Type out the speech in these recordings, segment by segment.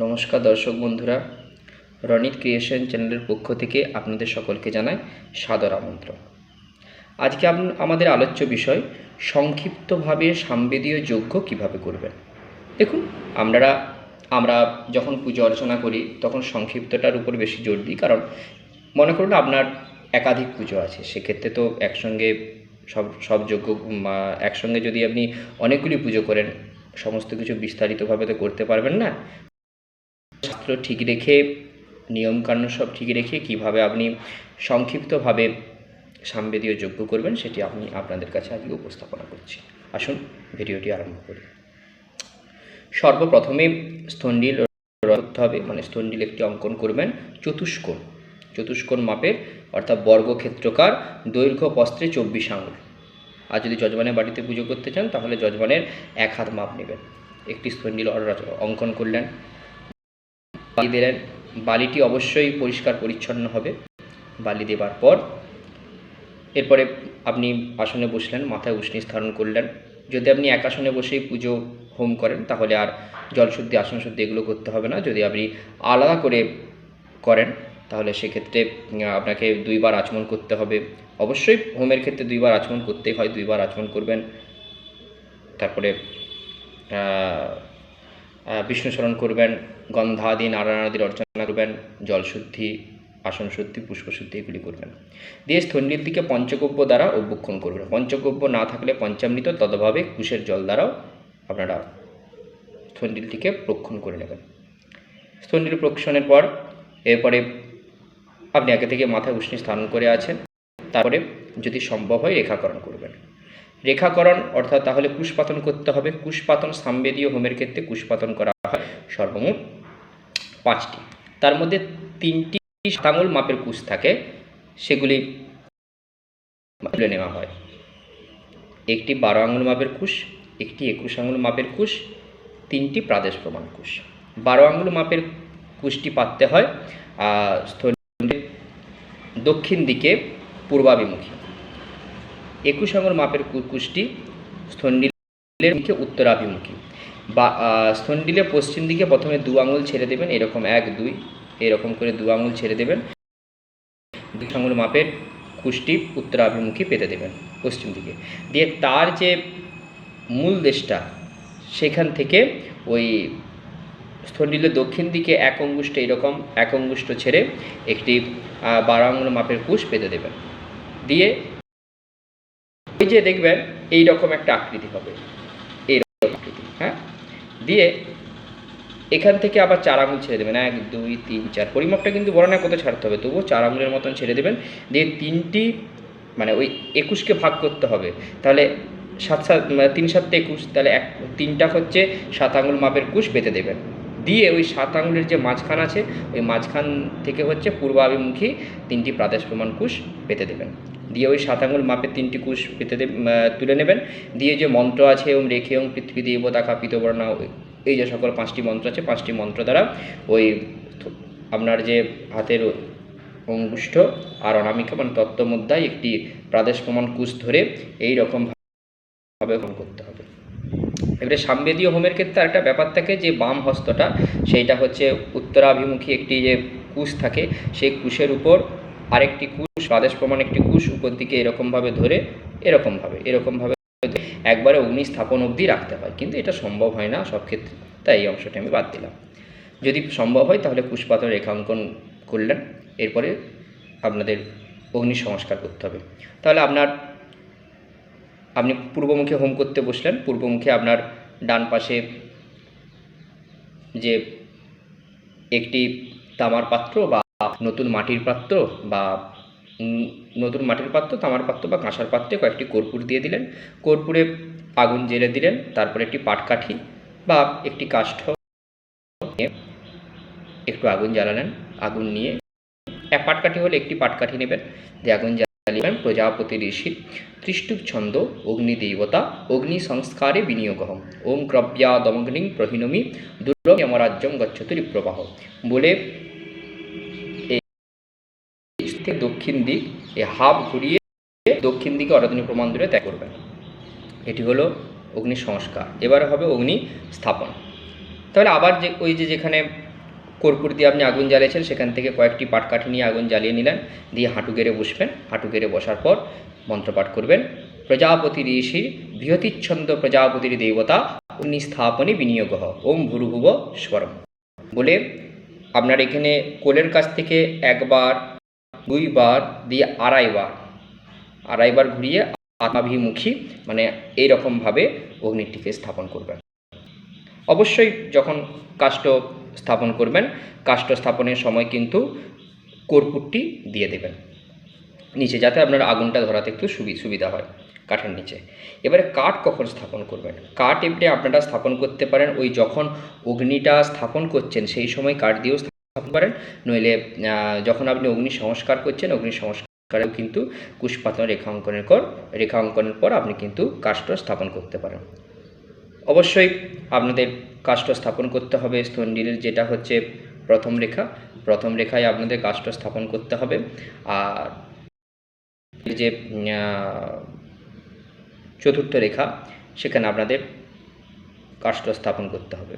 নমস্কার দর্শক বন্ধুরা, রনিত ক্রিয়েশন চ্যানেলের পক্ষ থেকে আপনাদের সকলকে জানাই সাদর আমন্ত্রণ। আজকে আমাদের আলোচ্য বিষয়, সংক্ষিপ্তভাবে সাম্বেদীয় যজ্ঞ কীভাবে করবেন? দেখুন আমরা আমরা যখন পুজো অর্চনা করি, তখন সংক্ষিপ্তটার উপর বেশি জোর দিই, কারণ মনে করুন আপনার একাধিক পুজো আছে, সেক্ষেত্রে তো একসঙ্গে সব সব যজ্ঞ একসঙ্গে যদি আপনি অনেকগুলি পুজো করেন, সমস্ত কিছু বিস্তারিতভাবে তো করতে পারবেন না। শাস্ত্র ঠিক রেখে, নিয়মকানুন সব ঠিক রেখে কীভাবে আপনি সংক্ষিপ্তভাবে সামবেদীয় যোগ্য করবেন সেটি আমি আপনাদের কাছে আজকে উপস্থাপনা করছি। আসুন, ভিডিওটি আরম্ভ করি। সর্বপ্রথমে স্থন্ডিল করতে হবে মানে স্থন্ডিল একটি অঙ্কন করবেন, চতুষ্কোণ। চতুষ্কোণ মাপের, অর্থাৎ বর্গক্ষেত্রকার দৈর্ঘ্য পস্ত্রে চব্বিশ আঙুল। আর যদি যজমানের বাড়িতে পুজো করতে চান, তাহলে যজমানের এক হাত মাপ নেবেন। একটি স্থন্ডিল অঙ্কন করলেন। বালি দিলেন। বালিটি অবশ্যই পরিষ্কার পরিচ্ছন্ন হবে। বালি দেবার পর এরপরে আপনি আসনে বসলেন, মাথায় উষ্ণি স্থারণ করলেন। যদি আপনি এক আসনে বসেই পুজো, হোম করেন, তাহলে আর জলশুদ্ধি, আসন শুদ্ধি এগুলো করতে হবে না। যদি আপনি আলাদা করে করেন, তাহলে সেক্ষেত্রে আপনাকে দুইবার আচমন করতে হবে। অবশ্যই হোমের ক্ষেত্রে দুইবার আচমন করতেই হয়, দুইবার আচমন করবেন। তারপরে বিষ্ণু স্মরণ করবেন। গন্ধাদি নারায়ণাদির অর্চনা করবেন, জলশুদ্ধি আসন শুদ্ধি পুষ্পশুদ্ধি এগুলি করবেন। দিয়ে স্থণ্ডির দিকে পঞ্চগব্য দ্বারা অভ্যক্ষণ করবেন। পঞ্চগব্য না থাকলে পঞ্চামৃত তদভাবে কুশের জল দ্বারাও আপনারা স্থণ্ডিলটিকে প্রক্ষণ করে নেবেন। স্থণ্ডিল প্রক্ষণের পর এরপরে আপনি আগে থেকে মাথায় উষ্ণি স্থান করে আছেন, তারপরে যদি সম্ভব হয় রেখাকরণ করবেন। রেখাকরণ অর্থাৎ তাহলে কুশপাতন করতে হবে। কুশপাতন সাম্বেদীয় হোমের ক্ষেত্রে কুশপাতন করা হয়। সর্বমোট পাঁচটি। তার মধ্যে তিনটি সাতাঙ্গুল মাপের কুশ থাকে। সেগুলি তুলে নেওয়া হয়। একটি বারো আঙুল মাপের কুশ একটি একুশ আঙুল মাপের কুশ তিনটি প্রাদেশ প্রমাণ কুশ বারো আঙুল মাপের কুশটি পাততে হয় দক্ষিণ দিকে পূর্বাভিমুখী। একুশ আঙুল মাপের কুশটি স্থণ্ডিলের দিকে উত্তরাভিমুখী। বা স্থণ্ডিলে পশ্চিম দিকে প্রথমে দু আঙুল ছেড়ে দেবেন, এরকম এক, দুই, এরকম করে দু আঙুল ছেড়ে দেবেন। দুই আঙুল মাপের কুশটি উত্তরাভিমুখী পেতে দেবেন পশ্চিম দিকে। দিয়ে তার যে মূল দেশটা, সেখান থেকে ওই স্থণ্ডিলের দক্ষিণ দিকে এক অঙ্গুষ্ট এরকম, এক অঙ্গুষ্ট ছেড়ে একটি বারো আঙুল মাপের কুশ পেতে দেবেন। দিয়ে ওই যে দেখবেন এই রকম একটা আকৃতি হবে এই রকম আকৃতি হ্যাঁ দিয়ে এখান থেকে আবার চার আঙুল ছেড়ে দেবেন। এক, দুই, তিন, চার। পরিমাপটা কিন্তু বড় না কত ছাড়তে হবে? তবুও চার আঙুলের মতন ছেড়ে দেবেন। দিয়ে তিনটি মানে ওই একুশকে ভাগ করতে হবে। তাহলে সাত সাত মানে তিন সাতটা একুশ, তাহলে এক, তিনটা হচ্ছে সাত আঙুল মাপের কুশ পেতে দেবেন। দিয়ে ওই সাত আঙুলের যে মাঝখান আছে, ওই মাঝখান থেকে হচ্ছে পূর্বাভিমুখী তিনটি প্রাদেশ প্রমাণ কুশ পেতে দেবেন। দিয়ে ওই সাত আঙুল মাপের তিনটি কুশ পেতে তুলে নেবেন। দিয়ে যে মন্ত্র আছে, ওম রেখে ওম পৃথিবী দেবতা কাপিত বর্ণা এই যে সকল পাঁচটি মন্ত্র আছে, পাঁচটি মন্ত্র দ্বারা ওই আপনার যে হাতের অঙ্গুষ্ঠ আর অনামিকা মানে তত্ত্বমুদ্রায় একটি প্রাদেশ প্রমাণ কুশ ধরে এই রকম ভাবে হোম করতে হবে। এবারে সাম্বেদীয় হোমের ক্ষেত্রে একটা ব্যাপার থাকে যে বাম হস্তটা, সেইটা হচ্ছে উত্তরাভিমুখী একটি যে কুশ থাকে, সেই কুশের উপর আরেকটি কুশ প্রাদেশ প্রমাণ একটি কুশ উপর দিকে এরকমভাবে ধরে, এরকমভাবে এরকমভাবে একবারে অগ্নি স্থাপন অবধি রাখতে হয়, কিন্তু এটা সম্ভব হয় না সব ক্ষেত্রে। তাই এই অংশটি আমি বাদ দিলাম। যদি সম্ভব হয় তাহলে কুশপাতন রেখাঙ্কন করলেন, এরপরে আপনাদের অগ্নি সংস্কার করতে হবে। তাহলে আপনার, আপনি পূর্বমুখে হোম করতে বসলেন, পূর্বমুখে আপনার ডান পাশে যে একটি তামার পাত্র বা নতুন মাটির পাত্র বা নতুন মাটির পাত্র, তামার পাত্র বা কাঁসার পাত্রে কয়েকটি কর্পূর দিয়ে দিলেন। কর্পূরে আগুন জ্বেলে দিলেন, তারপরে একটি পাটকাঠি বা একটি কাষ্ঠ একটু আগুন জ্বালালেন, আগুন নিয়ে। এক পাটকাঠি হলে একটি পাটকাঠি নেবেন, যে আগুন জ্বালিবেন প্রজাপতি ঋষি ত্রিষ্টুপ ছন্দ অগ্নিদেবতা অগ্নি সংস্কারে বিনিয়োগ বিনিয়োগহম, ওম ক্রব্যা দমগ্নিং প্রহিনমি দুর্লভ যমরাজ্যম গচ্ছতুরি প্রবাহ বলে থেকে দক্ষিণ দিক এই হাফ ঘুরিয়ে দক্ষিণ দিকে অরাধনী প্রমাণ দূরে ত্যাগ করবেন। এটি হলো অগ্নি সংস্কার। এবারে হবে অগ্নি স্থাপন। তাহলে আবার যে ওই যে যেখানে কর্পূর দিয়ে আপনি আগুন জ্বালিয়েছেন, সেখান থেকে কয়েকটি পাটকাঠি নিয়ে আগুন জ্বালিয়ে নিলেন, দিয়ে হাঁটু গেড়ে বসবেন। হাঁটু গেড়ে বসার পর মন্ত্রপাঠ করবেন। প্রজাপতি ঋষি বৃহতিচ্ছন্দ প্রজাপতির দেবতা অগ্নি স্থাপনে বিনিয়োগ। ওম ভুরুভুব স্বরম। বলে আপনার এখানে কোলের কাছ থেকে একবার দুইবার দিয়ে আড়াইবার আড়াইবার ঘুরিয়ে আত্মাভিমুখী মানে এইরকমভাবে অগ্নিটিকে স্থাপন করবেন। অবশ্যই যখন কাষ্ঠ স্থাপন করবেন, কাষ্ঠ স্থাপনের সময় কিন্তু কর্পূরটি দিয়ে দেবেন। নিচে যাতে আপনার আগুনটা ধরাতে একটু সুবি সুবিধা হয়, কাঠের নিচে। এবারে কাঠ কখন স্থাপন করবেন? কাঠ এমনি আপনারা স্থাপন করতে পারেন ওই যখন অগ্নিটা স্থাপন করছেন, সেই সময় কাঠ দিয়েও স্থাপন করেন, নইলে যখন আপনি অগ্নি সংস্কার করছেন, অগ্নি সংস্কারেও কিন্তু কুশপাতন রেখা অঙ্কনের পর রেখা অঙ্কনের পর আপনি কিন্তু কাষ্ঠ স্থাপন করতে পারেন। অবশ্যই আপনাদের কাষ্ঠ স্থাপন করতে হবে স্থন্ডিলের যেটা হচ্ছে প্রথম রেখা, প্রথম রেখায় আপনাদের কাষ্ঠ স্থাপন করতে হবে। আর যে চতুর্থ রেখা, সেখানে আপনাদের কাষ্ঠ স্থাপন করতে হবে।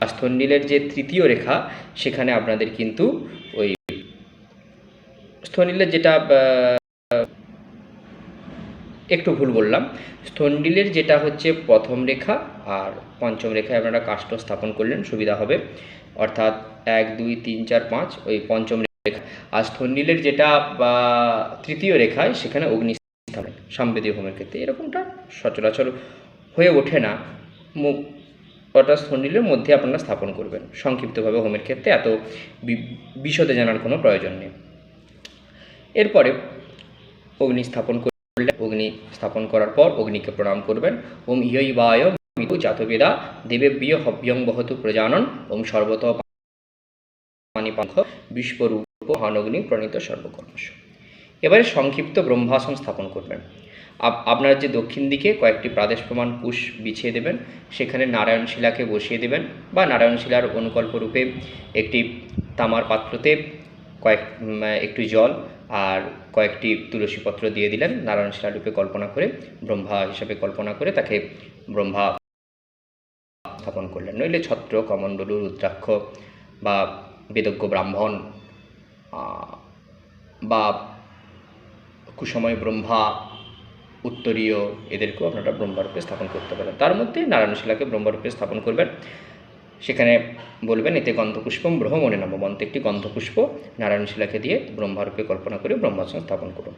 স্থন্ডিলের যে তৃতীয় রেখা, সেখানে আপনাদের কিন্তু ওই স্থনিলের যেটা একটু ভুল বললাম স্থন্ডিলের যেটা হচ্ছে প্রথম রেখা আর পঞ্চম রেখায় আপনারা কাষ্ঠ স্থাপন করলেন, সুবিধা হবে। অর্থাৎ এক, দুই, তিন, চার, পাঁচ, ওই পঞ্চম রেখা। আর স্থন্ডিলের যেটা তৃতীয় রেখায়, সেখানে অগ্নি স্থাপন সাম্বেদীয় হোমের ক্ষেত্রে। এরকমটা সচরাচর হয়ে ওঠে না। মুখ অর্থাৎ স্থন্ডিলের মধ্যে আপনারা স্থাপন করবেন। সংক্ষিপ্তভাবে হোমের ক্ষেত্রে এত বিশদে জানার কোনো প্রয়োজন নেই। এরপরে অগ্নি স্থাপন করলে অগ্নি স্থাপন করার পর অগ্নিকে প্রণাম করবেন। ওম ইয়ই বায় মৃদু জাতবেদা দেবেব্য হব্যং বহতু প্রজানন, ওম সর্বত পানিপাঙ্খ বিশ্বরূপ হানগ্নি প্রণীত সর্বকর্মস এবারে সংক্ষিপ্ত ব্রহ্মাসন স্থাপন করবেন। আপনার যে দক্ষিণ দিকে কয়েকটি প্রাদেশ প্রমাণ কুশ বিছিয়ে দেবেন, সেখানে নারায়ণশিলাকে বসিয়ে দেবেন বা নারায়ণশিলার অনুকল্প রূপে একটি তামার পাত্রতে কয়েক একটু জল আর কয়েকটি তুলসী পত্র দিয়ে দিলেন। নারায়ণশিলা রূপে কল্পনা করে, ব্রহ্মা হিসাবে কল্পনা করে তাকে ব্রহ্মা স্থাপন করলেন। নইলে ছত্র, কমণ্ডলু, রুদ্রাক্ষ বা বেদজ্ঞ ব্রাহ্মণ বা কুসময় ব্রহ্মা উত্তরীয় এদেরকেও আপনারা ব্রহ্মরূপে স্থাপন করতে পারেন। তার মধ্যে নারায়ণ শিলাকে ব্রহ্মরূপে স্থাপন করবেন। সেখানে বলবেন, এতে গন্ধপুষ্পম ব্রহ্মণে নাম। মন্ত্রে একটি গন্ধপুষ্প নারায়ণ শিলাকে দিয়ে ব্রহ্মরূপে কল্পনা করে ব্রহ্মাসন স্থাপন করুন।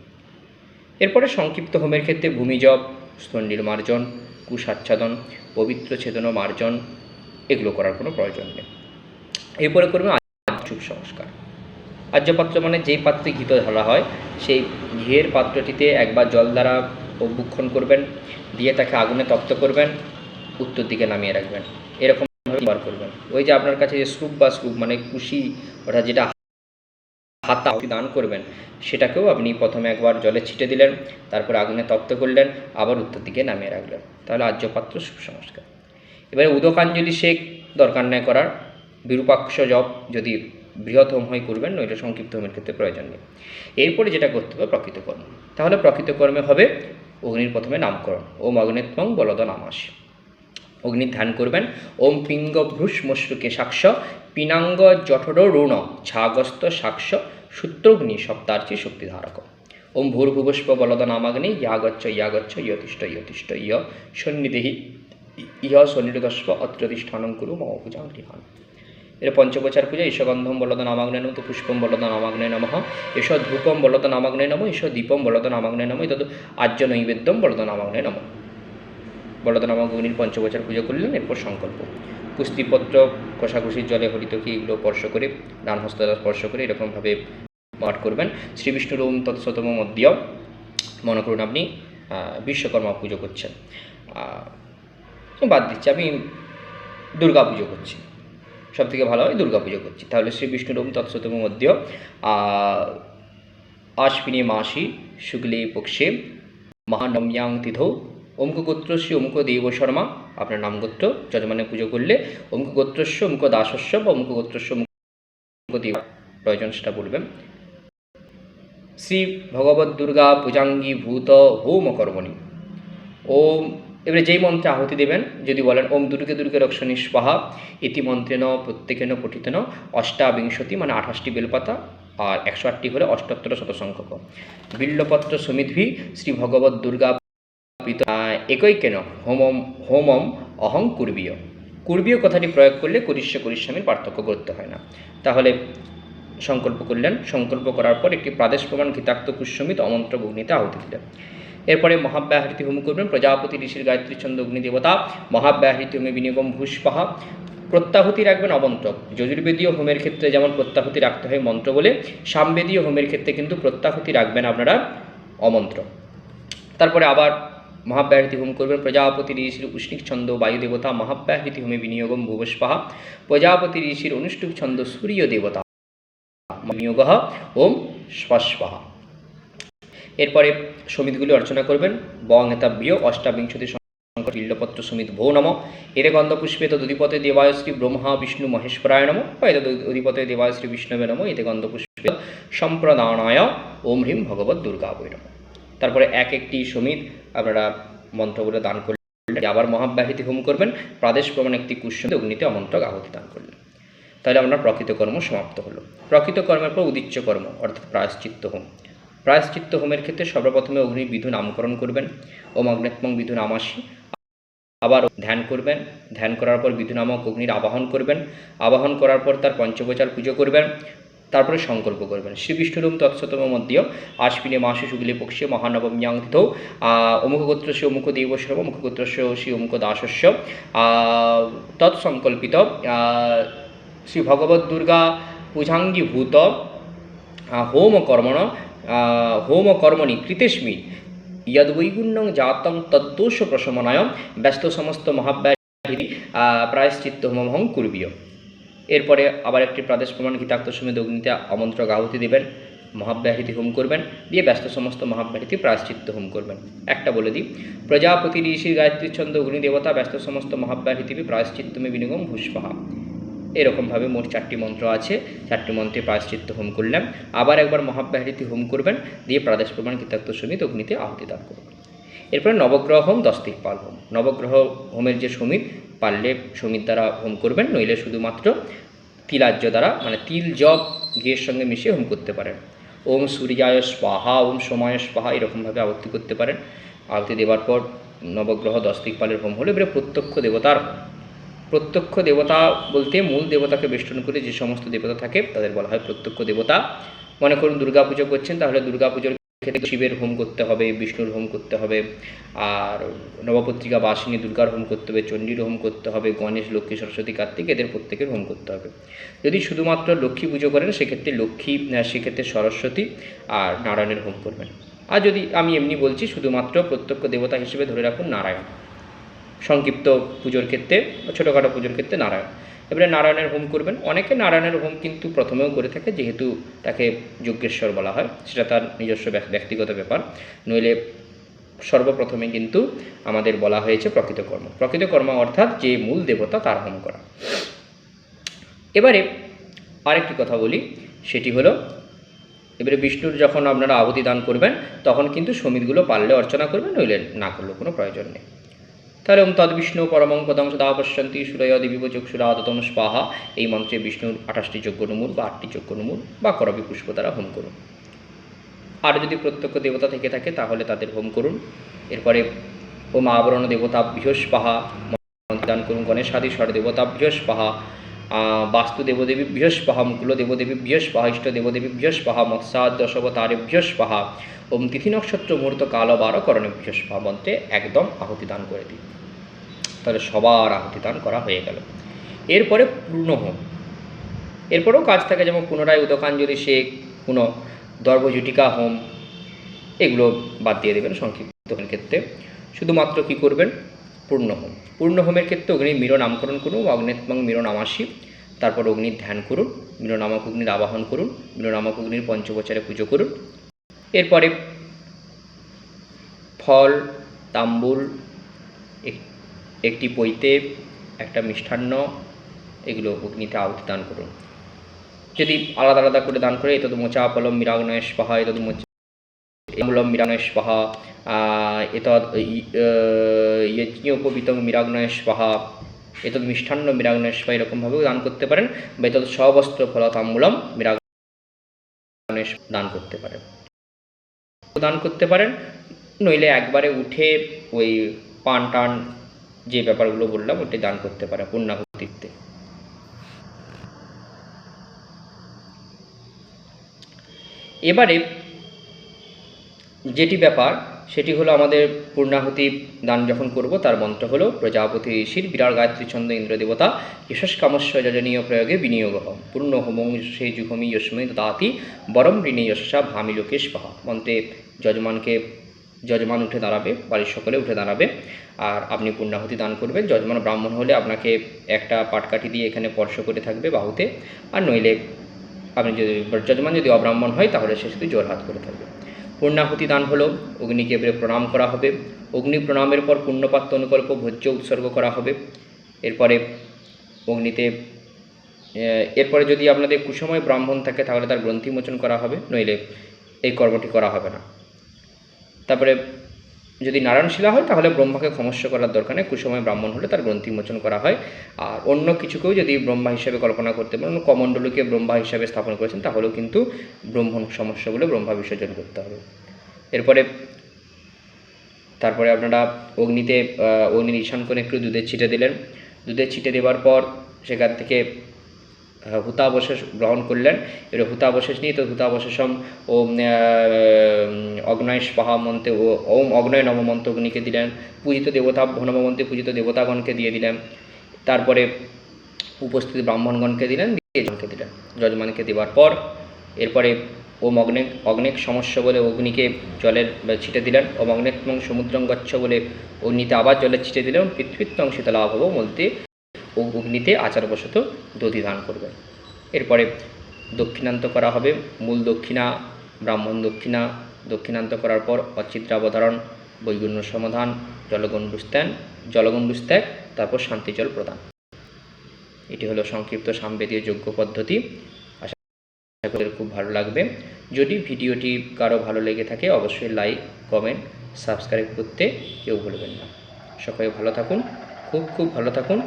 এরপরে সংক্ষিপ্ত হোমের ক্ষেত্রে ভূমিজপ স্তন্ডির মার্জন কুশাচ্ছাদন পবিত্র ছেদন মার্জন, এগুলো করার কোনো প্রয়োজন নেই। এরপরে করবেন চুপ সংস্কার। আর্যপাত্র মানে যেই পাত্রে ঘিত ঢালা হয়, সেই ঘিয়ের পাত্রটিতে একবার জল দ্বারা অভ্যুক্ষণ করবেন, দিয়ে তাকে আগুনে তপ্ত করবেন, উত্তর দিকে নামিয়ে রাখবেন। এরকম বার করবেন। ওই যে আপনার কাছে যে স্রুপ বা স্কুপ মানে কুশি অর্থাৎ যেটা হাতা দান করবেন, সেটাকেও আপনি প্রথমে একবার জলে ছিটে দিলেন, তারপর আগুনে তপ্ত করলেন, আবার উত্তর দিকে নামিয়ে রাখলেন। তাহলে আর্যপাত্র সুসংস্কার। এবারে উদকাঞ্জলি শেখ, দরকার নেই করার, বিরূপাক্ষ জপ যদি বৃহৎ হোম হয় করবেন, নইলে সংক্ষিপ্ত হোমের ক্ষেত্রে প্রয়োজন নেই। এরপরে যেটা করতে হবে, প্রকৃত কর্ম। তাহলে প্রকৃত কর্মে হবে অগ্নির প্রথমে নামকরণ। ওম অগ্নিত্বং বলদ নামাস। অগ্নির ধ্যান করবেন। ওম পিঙ্গ ভ্রুষ মশ্রুকে সাক্ষ পিনাঙ্গ জঠর রুণ ছাগস্ত সাক্ষ সূত্রগ্নি সপ্তার্চি শক্তিধারক। ওম ভূর্ভুবস্প বলদ নামাগ্নি, ইয়াগচ্ছ ইয়াগচ্ছ ইয়তিষ্ঠ ইয়তিষ্ঠ ইয় সন্নিধি ইহ সন্নিরদস্ব অত্রতিষ্ঠানং কুরু মম পূজাং গৃহান এর পঞ্চবচার পূজা, ঈশগন্ধম বলদ নামাগ্নে নম তো পুষ্পম বলদ নামাগ্নে নম এষ ধূপম বলদ নামাগ্নে নম এষ দীপম বলদ নামাগ্নে নম তদ আর্য নৈবেদ্যম বলদ নামাগ্নে নম। বলদনামা নামাগ্নির পঞ্চবচার পুজো করলেন, এরপর সংকল্প। কুস্তিপত্র কষাকুষির জলে হরিতকি এগুলো স্পর্শ করে ডান হস্ত স্পর্শ করে এরকমভাবে পাঠ করবেন। শ্রী বিষ্ণুর ওম তৎসতম মধ্য মনে করুন আপনি বিশ্বকর্মা পুজো করছেন। বাদ দিচ্ছি, আমি দুর্গা পুজো করছি। সব থেকে ভালো হয় দুর্গা পুজো করছি। তাহলে শ্রী বিষ্ণুর ওম তৎসতম মধ্য আশ্বিনী মাসি শুক্লে পক্ষে মহানম্যাং তিথৌ অমুক গোত্রস্য অমুক দেব শর্মা, আপনার নাম গোত্র যজমানে পুজো করলে অমুক গোত্রস্য অমুক দাসস্য বা অমুক গোত্রস্য অমুক দেব প্রয়োজন সেটা বলবেন। শ্রী ভগবত দুর্গা পূজাঙ্গী ভূত হোম কর্মণি ওম এবারে যেই মন্ত্রে আহুতি দেবেন, যদি বলেন, ওম দুর্গে দুর্গে রক্ষণী স্বাহা ইতি মন্ত্রেন প্রত্যেকেন পঠিতেন অষ্টাবিংশতি মানে আঠাশটি বেলপাতা, আর একশো আটটি হলে অষ্টোত্তর শতসংখ্যক। বিল্লপত্র সমিধি শ্রী ভগবত দুর্গা একই কেন, হোমম হোমম অহং কুর্বীয়। কুর্বীয় কথাটি প্রয়োগ করলে করিষ্য করিষ্যামের পার্থক্য করতে হয় না। তাহলে সংকল্প করলেন, সংকল্প করার পর একটি প্রাদেশ প্রমাণ গীতাক্ত পুষ্যমিত অমন্ত্র অগ্নিতে আহুতি দিলেন। এরপরে মহাব্যাহৃতি হোম করবেন প্রজাপতি ঋষির গায়ত্রী ছন্দ অগ্নি দেবতা মহাব্যাহৃতি হোমে বিনিয়োগম ভূষপাহা প্রত্যাহুতি রাখবেন অমন্ত্রক। যজুর্বেদীয় হোমের ক্ষেত্রে যেমন প্রত্যাহুতি রাখতে হয় মন্ত্র বলে, সামবেদীয় হোমের ক্ষেত্রে কিন্তু প্রত্যাহুতি রাখবেন আপনারা অমন্ত্র তারপরে আবার মহাব্যাহৃতি হোম করবেন প্রজাপতি ঋষির উষ্ণিক ছন্দ বায়ু দেবতা মহাব্যাহৃতি হোমে বিনিয়োগম ভুবস্পাহা প্রজাপতি ঋষির অনুষ্ঠুপ ছন্দ সূর্য দেবতা বিনিয়োগ ওম স্পস্পাহা এরপরে সমিতগুলি অর্চনা করবেন। বং এতাব্য অষ্টাবিংশতি সংকট বিল্লপত্র সমিত ভো নম। এরে গন্ধপুষ্পে তদুধিপতে দেবায় শ্রী ব্রহ্মা বিষ্ণু মহেশ্বরায় নম। বা এত অধিপতে দেবায় শ্রী বিষ্ণবে নম। এতে গন্ধপুষ্পে সম্প্রদানায় ওম হ্রিম ভগবত দুর্গা বৈ নম। তারপরে এক একটি সমিত আপনারা মন্ত্রগুলো দান করলেন আবার মহাব্যাহৃতি হোম করবেন। প্রাদেশ প্রমাণ একটি কুষ্যতে অগ্নিতে অমন্ত্রক আহুতি দান করলেন। তাহলে আপনার প্রকৃত কর্ম সমাপ্ত হলো। প্রকৃত কর্মের পর উদিচ্য কর্ম, অর্থাৎ প্রায়শ্চিত্ত হোম। প্রায়শ্চিত্ত হোমের ক্ষেত্রে সর্বপ্রথমে অগ্নির বিধু নামকরণ করবেন ওম অগ্নেত্মং বিধু নামাসি। আবার ধ্যান করবেন। ধ্যান করার পর বিধু নামক অগ্নির আবাহন করবেন। আবাহন করার পর তার পঞ্চবচার পুজো করবেন। তারপরে সংকল্প করবেন। শ্রী বিষ্ণুরূম তৎসতম মধ্য আশ্বিনে মাসে শুক্লে পক্ষে মহানবম্যাং তিথ অমুক গোত্রস্য অমুক দেবস্য অমুক গোত্রস্য শ্রী অমুক দাসস্য তৎসংকল্পিত শ্রী ভগবত দুর্গা পূজাঙ্গীভূত হোম কর্মণ হোম কর্মণি কৃতেস্মি যদ্বৈগুণ্যং জাতং তদ্দোষ প্রশমনায়ম। ব্যস্ত সমস্ত মহাব্যাধি প্রায়শ্চিত্ত হোমহং কুর্বীয়। এরপরে আবার একটি প্রাদেশ প্রমাণ, গীতাক্ত সমেত অগ্নিতে আমন্ত্রক আহুতি দেবেন মহাব্যাহৃতি হোম করবেন, দিয়ে ব্যস্ত সমস্ত মহাব্যাহৃতি প্রায়শ্চিত্ত হোম করবেন। একটা বলে দিই, প্রজাপতি ঋষির গায়ত্রী ছন্দ অগ্নি দেবতা ব্যস্ত সমস্ত মহাব্যাহৃতি প্রায়শ্চিত্তমে বিনিগম ভূষ্পাহা। এরকমভাবে মোট চারটি মন্ত্র আছে। চারটি মন্ত্রে প্রায়শ্চিত্ত হোম করলাম। আবার একবার মহাব্যাহৃতি হোম করবেন, দিয়ে প্রাদেশ প্রমাণ কীতাক্ত সমিত অগ্নিতে আহুতি দান করবেন। এরপরে নবগ্রহ হোম দস্তিক পাল হোম। নবগ্রহ হোমের যে সমিত, পারলে সমিত দ্বারা হোম করবেন, নইলে শুধুমাত্র তিলাজ্য দ্বারা মানে তিল জব ঘিয়ের সঙ্গে মিশিয়ে হোম করতে পারেন। ওম সূর্যায় স্পাহা ওম সময় স্পাহা এরকমভাবে আবত্তি করতে পারেন। আহুতি দেওয়ার পর নবগ্রহ দস্তিক পালের হোম হলে, এবারে প্রত্যক্ষ দেবতার প্রত্যক্ষ দেবতা বলতে মূল দেবতাকে বেষ্টন করে যে সমস্ত দেবতা থাকে, তাদের বলা হয় প্রত্যক্ষ দেবতা। মনে করুন, দুর্গা পুজো করছেন, তাহলে দুর্গা পুজোর ক্ষেত্রে শিবের হোম করতে হবে, বিষ্ণুর হোম করতে হবে, আর নবপত্রিকা বাসিনী দুর্গার হোম করতে হবে, চণ্ডীর হোম করতে হবে, গণেশ, লক্ষ্মী, সরস্বতী, কার্তিক এদের প্রত্যেকের হোম করতে হবে। যদি শুধুমাত্র লক্ষ্মী পুজো করেন, সেক্ষেত্রে লক্ষ্মী সেক্ষেত্রে সরস্বতী আর নারায়ণের হোম করবেন। আর যদি আমি এমনি বলছি, শুধুমাত্র প্রত্যক্ষ দেবতা হিসেবে ধরে রাখুন নারায়ণ। সংক্ষিপ্ত পুজোর ক্ষেত্রে ছোটোখাটো পুজোর ক্ষেত্রে নারায়ণ। এবারে নারায়ণের হোম করবেন। অনেকে নারায়ণের হোম কিন্তু প্রথমেও করে থাকে, যেহেতু তাকে যজ্ঞেশ্বর বলা হয়। সেটা তার নিজস্ব ব্যক- ব্যক্তিগত ব্যাপার। নইলে সর্বপ্রথমে কিন্তু আমাদের বলা হয়েছে প্রকৃত কর্ম। প্রকৃত কর্ম অর্থাৎ যে মূল দেবতা তার হোম করা। এবারে আরেকটি কথা বলি, সেটি হলো, এবারে বিষ্ণুর যখন আপনারা আহুতি দান করবেন, তখন কিন্তু সমিতগুলো পারলে অর্চনা করবেন, নইলে না করলেও কোনো প্রয়োজন নেই। তাহলে ওম তদ বিষ্ণু পরমং পদং সদা পশ্যন্তি সুরয় দেবীব চক্ষুরাদতম স্পাহা এই মন্ত্রে বিষ্ণুর আঠাশটি যজ্ঞ নমুর বা আটটি যজ্ঞ নমুর বা করবি পুষ্প দ্বারা হোম করুন। আর যদি প্রত্যক্ষ দেবতা থেকে থাকে, তাহলে তাদের হোম করুন। এরপরে ওম আবরণ দেবতা বৃহস্পাহা দান করুন গণেশাদি স্বর দেবতা বৃহস্পাহা বাস্তু দেবদেবী বৃহস্পাহা মুকুল দেবদেবী বৃহস্পাহা ইষ্ট দেবদেবী বৃহস্পাহা মৎস্যাদ দশবতারে বৃহস্পাহা ওম তিথি নক্ষত্র মুহূর্ত কাল বারো করণে বৃহস্পাহা মন্ত্রে একদম আহুতি দান করে দিন। তাহলে সবার আহুতি দান করা হয়ে গেল। এরপরে হোম এরপরেও কাজ থাকে যেমন পুনরায় উদকাঞ্জলি শেখ পুনঃ দর্ভজুটিকা হোম, এগুলো বাদ দিয়ে দেবেন সংক্ষিপ্ত ক্ষেত্রে। শুধুমাত্র কি করবেন? পূর্ণ হোম পূর্ণ হোমের ক্ষেত্রে অগ্নির মির নামকরণ করুন, অগ্নেত্মং মির নামাসি। তারপর অগ্নির ধ্যান করুন মির নামক অগ্নির আবাহন করুন মির নামক অগ্নির পঞ্চবচারে পুজো করুন। এরপরে ফল, তাম্বুল একটি পৈতে একটা মিষ্টান্ন, এগুলো অগ্নিতে আহুতি দান করুন। যদি আলাদা আলাদা করে দান করে এতদ মোচা পলম মিরাগ্নয় স্পাহা এতদ মোচা মিরানয় স্বাহা এতদ ইয়জ্ঞোপবিতং মিরাগ্নয় স্বাহা এতদ মিষ্টান্ন মিরাগ্নয় স্বাহা এরকমভাবেও দান করতে পারেন বা এতদ সবস্ত্র ফলতাম্বুলম মিরাগ্নয় দান করতে পারেন। দান করতে পারেন, নইলে একবারে উঠে ওই পান টান যে ব্যাপারগুলো বললাম, ওটি দান করতে পারে পূর্ণাহুতিতে এবারে যেটি ব্যাপার, সেটি হলো আমাদের পূর্ণাহুতি দান যখন করব, তার মন্ত্র হলো, প্রজাপতি ঋষির বিরাট গায়ত্রী ছন্দ ইন্দ্রদেবতা যশস কামস্য যজনীয় প্রয়োগে বিনিয়োগ। পূর্ণ হোমং সেই যুগমি যস্মৈ দাতি বরম ঋণী যশসা ভামি লোকেশ মন্ত্রে যজমানকে যজমান উঠে দাঁড়াবে, বাড়ির সকলে উঠে দাঁড়াবে আর আপনি পূর্ণাহুতি দান করবেন। যজমান ব্রাহ্মণ হলে আপনাকে একটা পাটকাঠি দিয়ে এখানে স্পর্শ করে থাকবে বাহুতে। আর নইলে আপনি যদি যজমান যদি অব্রাহ্মণ হয়, তাহলে সে শুধু জোর হাত করে থাকবে। পূর্ণাহুতি দান হলো, অগ্নিকে এবারে প্রণাম করা হবে। অগ্নি প্রণামের পর পুণ্যপাত্র অনুকল্প, ভোজ্য উৎসর্গ করা হবে। এরপরে অগ্নিতে এরপরে যদি আপনাদের কুসময় ব্রাহ্মণ থাকে, তাহলে তার গ্রন্থি মোচন করা হবে। নইলে এই কর্মটি করা হবে না। তারপরে যদি নারায়ণশিলা হয় তাহলে ব্রহ্মাকে ক্ষমস্য করার দরকার নেই। কুসময় ব্রাহ্মণ হলে তার গ্রন্থি মোচন করা হয়। আর অন্য কিছুকেও যদি ব্রহ্মা হিসেবে কল্পনা করতে পারেন কমণ্ডলকে ব্রহ্মা হিসাবে স্থাপন করেছেন তাহলেও কিন্তু ব্রহ্মণ সমস্যা বলে ব্রহ্মা বিসর্জন করতে হবে। এরপরে তারপরে আপনারা অগ্নিতে আহ, অগ্নির ঈশান করে একটু দুধের ছিটে দিলেন। দুধের ছিটে দেওয়ার পর সেখান থেকে হুতাবশেষ গ্রহণ করলেন। এবার হুতাবশেষ নিয়ে তো হুতাবশেষম আহ, অগ্নয় স্পাহা ও ওম অগ্নয় নবমন্ত্র অগ্নিকে দিলেন। পূজিত দেবতা নবমন্ত্রে পূজিত দেবতাগণকে দিয়ে দিলেন। তারপরে উপস্থিত ব্রাহ্মণগণকে দিলেন দিয়ে দিলেন। যজমানকে দেওয়ার পর এরপরে ওম অগ্নেক অগ্নেক সমস্যা বলে অগ্নিকে জলের ছিটে দিলেন। ওম অগ্নেক এবং সমুদ্রং গচ্ছ বলে অগ্নিতে আবার জলের ছিটে দিলেন। পৃথিবীত্বং শীতলাভ হব বলতে ও- অগ্নিতে আচারবশত দধি দান করবেন এরপরে দক্ষিণান্ত করা হবে মূল দক্ষিণা, ব্রাহ্মণ দক্ষিণা। দক্ষিণান্ত করার পর অচিত্রাবধারণ, বৈগুণ্য সমাধান জলগণ্ডুস্ত্যান জলগণ্ডুস্ত্যাগ তারপর শান্তি জল প্রদান। এটি হলো সংক্ষিপ্ত সামবেদীয় যোগ্য পদ্ধতি। আশা করি খুব ভালো লাগবে। যদি ভিডিওটি কারও ভালো লেগে থাকে, অবশ্যই লাইক, কমেন্ট, সাবস্ক্রাইব করতে কেউ ভুলবেন না। সকলে ভালো থাকুন, খুব খুব ভালো থাকুন।